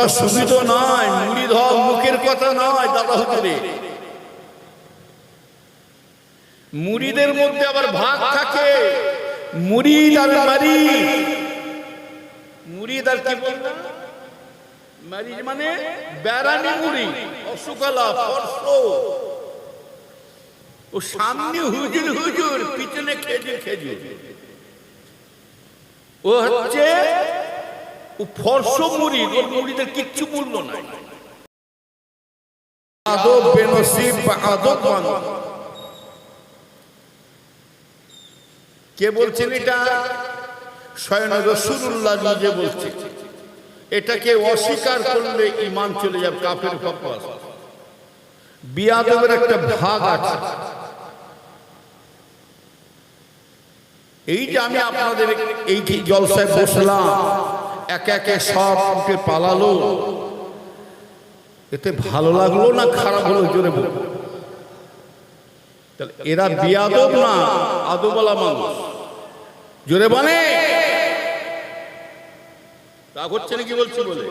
সুবিধা নয় মুড়ি মুখের কথা নয় দাদা হুজুরে। মুড়িদের মধ্যে আবার ভাগ থাকে। মুড়িদ আর মারি মুড়িদ আর কি বলব? মারিজ মানে বেড়ানি মুড়ি, অসুকলা, ফর্স। ও সামনে হুজুর হুজুর, পিছনে খেজুর খেজুর। ও হচ্ছে ও ফর্স মুড়ি ওর মুড়িদের কিচ্ছু মূল্য নাই। কে বলছেন এটা? স্বয়ং রসুল্লাহ নিজে বলছে। এটাকে অস্বীকার করলে ইমান চলে যাবে, কাফের ফতোয়া বিয়াদবের একটা ভাগ আছে। এই যে আমি আপনাদের এই জলসায় বসলাম। একে একে সব উঠে পালালো। এতে ভালো লাগল না খারাপ হলো? জোরে বল তাহলে এরা বিয়াদব না আদবলা মানুষ? জোরে বলে। তা হচ্ছে নাকি বলছি বলে?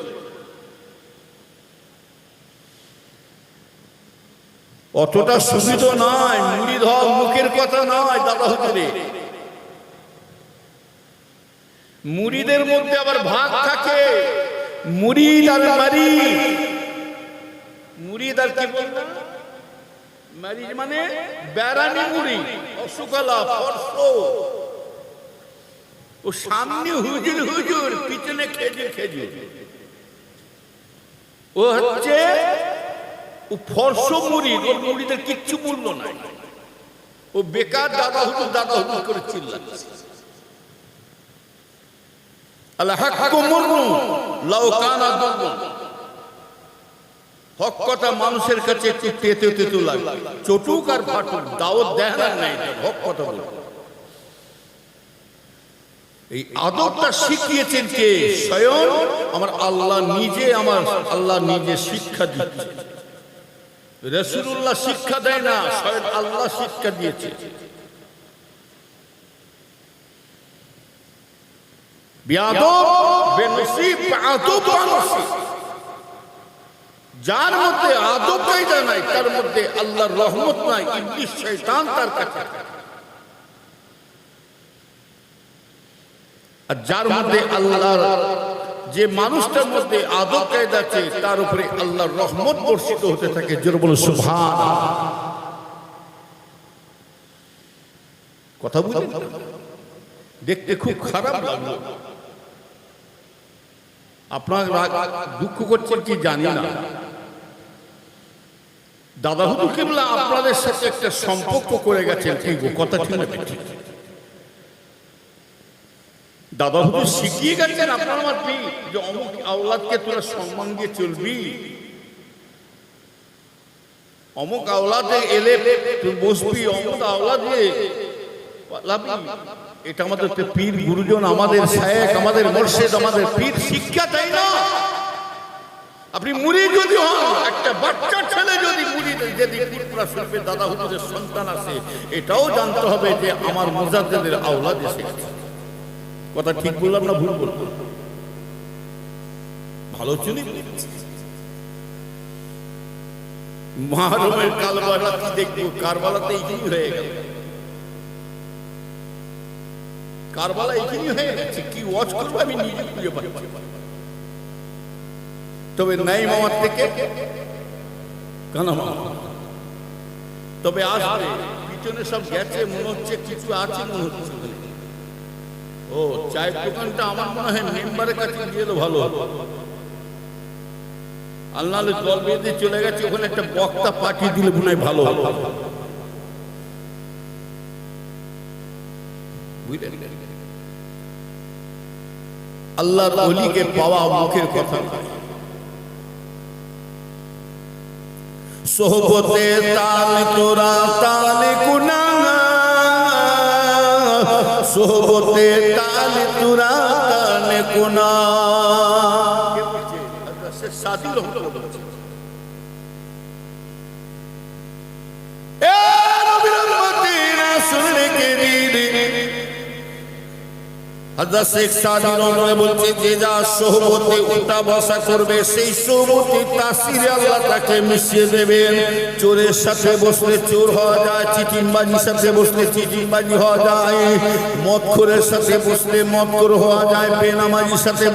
অতটা সুবিধা নয় মুড়ি ধর মুখের কথা নয় দাদা হুজুরে মুড়িদের মধ্যে আবার ভাগ থাকে। মুড়িদ আর মারি মুড়িদ আর কি বলব? মারিজ মানে বেড়ানি মুড়ি। অসুকলা ফর্স। ও সামনে হুজুর হুজুর পিছনে খেজুর খেজুর। ও হচ্ছে ও ফর্স মুড়ি ওর মুড়িদের কিচ্ছু মূল্য নাই। ও বেকার দাদা হুজুর দাদা হুজুর করে চিল্লাচ্ছে আল্লাহ হাক্কু মুরনু লাউ কানা দুবুন হক কথা মানুষের কাছে একটু তেতে তেতু লাগে। চটুক আর ফাটুক দাওয়াত না, নাই হক কথা বলে। এই আদবটা শিখিয়েছেন কে? স্বয়ং আমার আল্লাহ নিজে আমার, আল্লাহ নিজে শিক্ষা দিচ্ছে। রসুল্লাহ শিক্ষা দেয় না, স্বয়ং আল্লাহ শিক্ষা দিয়েছে বিয়াদব বেনসিব আদব বানসিব যার মধ্যে আদব কায়দা নাই, তার মধ্যে আল্লাহর রহমত নাই, ইবলিস, শয়তান তার কাছে। আর যার মধ্যে আল্লাহর যে মানুষটার মধ্যে আদব কায়দা তার উপরে আল্লাহর রহমত বর্ষিত হতে থাকে কথা বুঝলেন দেখতে খুব খারাপ লাগল। আপনার দুঃখ করছেন কি জানি না দাদা হুজুর কেবলা আপনাদের সাথে একটা সম্পর্ক করে গেছেন এই কথা ঠিক ঠিক? দাদা হুজুর শিখিয়ে গেছেন আপনার আমার পি যে অমুক আওলাদকে তোরা সম্মান দিয়ে চলবি অমুক আওলাদে এলে তুই বসবি, অমুক আওলাদে। এটা আমাদের তো পীর গুরুজন, আমাদের আমাদের মোর্শেদ, আমাদের পীর, শিক্ষা তাই না? আপনি মুড়ি যদি হন, একটা বাচ্চা ছেলে যদি মুড়ি যদি দাদা হুজুরের সন্তান এটাও জানতে হবে যে আমার মোজাদ্দেদের আওলাদ এসেছে কথা ঠিক বললাম না ভুল বললাম? ভালো চিনি মহারমের কালবালা কি দেখব? কারবালাতে এইখানে হয়ে গেল। কারবালা এইখানে হয়ে গেছে কি? ওয়াচ করব? আমি নিজে খুঁজে পাচ্ছি তবে নাই মামার থেকে কানা মামা? তবে আসবে পিছনে সব গেছে মনে হচ্ছে কিছু আছে মনে হচ্ছে ও চায়ের দোকানটা আমার মনে হয় মেম্বারের কাছে এলো ভালো। আল্লাহ জল বেঁধে চলে গেছে ওখানে একটা বক্তা পাঠিয়ে দিলে মনে হয় ভালো বুঝলেন? আল্লাহর অলিকে পাওয়া মুখের কথা। সোহবতে তাল তোরা, তাল কুনা। সোহবতে তাল তোরা, তাল কুনা। সাদি এ নবীর উম্মতিরা শুনে কে দিদি বলছে, যে যা সেই তাকে মিশিয়ে চোরের বসলে চোর হওয়া যায় বসলে হওয়া যায়। বসলে হওয়া যায়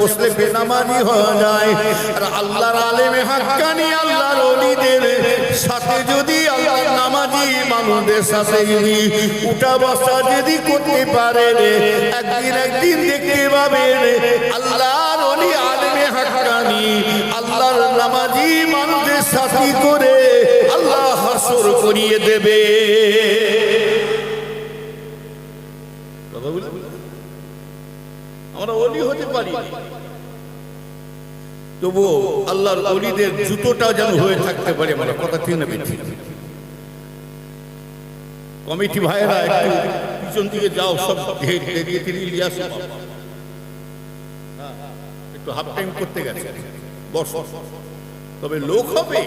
বসলে যায়। আল্লাহর আলেমে হাক্কানি আল্লাহর অলিদের সাথে যদি আল্লাহ সাথে যদি উঠা বসা যদি করতে পারে একদিন একদিন দেখতে পাবেন আল্লাহর অলি আলেমে আল্লাহর নামাজি সাথী করে আল্লাহ হাসর করিয়ে দেবে। আমরা অলি হতে পারি। তবু আল্লাহর অলিদের জুতোটা যেন হয়ে থাকতে পারে মানে কথা ঠিক না কমিটি ভাইয়েরা একটু পিছন দিকে যাও সব হ্যাঁ, একটু হাফ টাইম করতে গেছে। বস। তবে লোক হবে।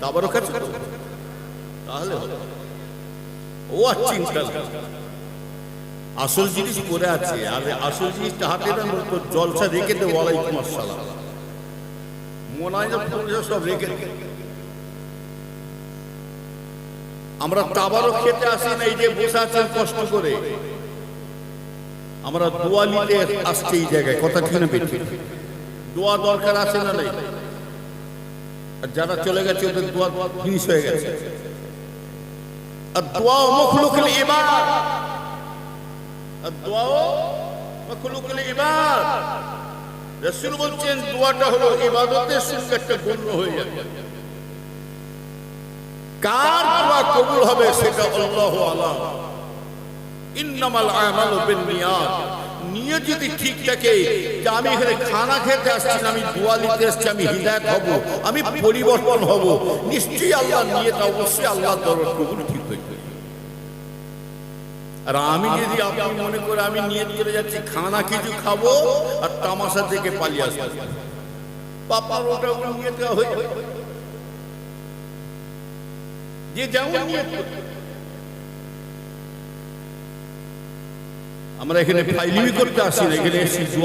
তারপরও কাছে তাহলে ও চিন্তা আসল জিনিস পরে আছে। আর আসল জিনিসটা হাতে না তো জলসা রেখে দেবো। ওয়ালাইকুম আসসালাম। মনে হয় সব রেখে দে। আমরা তাবারও খেতে আসি না, এই যে বসে আছেন কষ্ট করে। আমরা দোয়া নিতে আসছি এই জায়গায়, কথা ঠিক না বেশি দোয়া দরকার আছে না নেই? আর যারা চলে গেছে, ওদের দোয়া ফিনিশ হয়ে গেছে। আর দোয়া মুখলুকুল ইবাদ আর দোয়া মুখলুকুল ইবাদ রাসূল বলছেন, দোয়াটা হলো ইবাদতের সঙ্গে একটা গণ্য হয়ে যাবে। কার দোয়া কবুল হবে সেটা আল্লাহ আলাম ইন্নামাল আমালু বিন্নিয়াত। নিয়ে যদি ঠিক থাকে যে আমি এখানে খানা খেতে আসছি না আমি দোয়া নিতে আসছি আমি হিদায়ত হব, আমি পরিবর্তন হব, নিশ্চয়ই আল্লাহ নিয়ত অবশ্যই আল্লাহ দরবার কবুল ঠিক হয়ে আর আমি যদি আপনি মনে করে আমি নিয়ত করে যাচ্ছি, খানা কিছু খাব আর তামাশা থেকে পালিয়ে আসব। পাপার ওটা নিয়ত হয়ে। যে যেমন। আমরা এখানে ফাইলিমি করতে আসি না এখানে এসেছি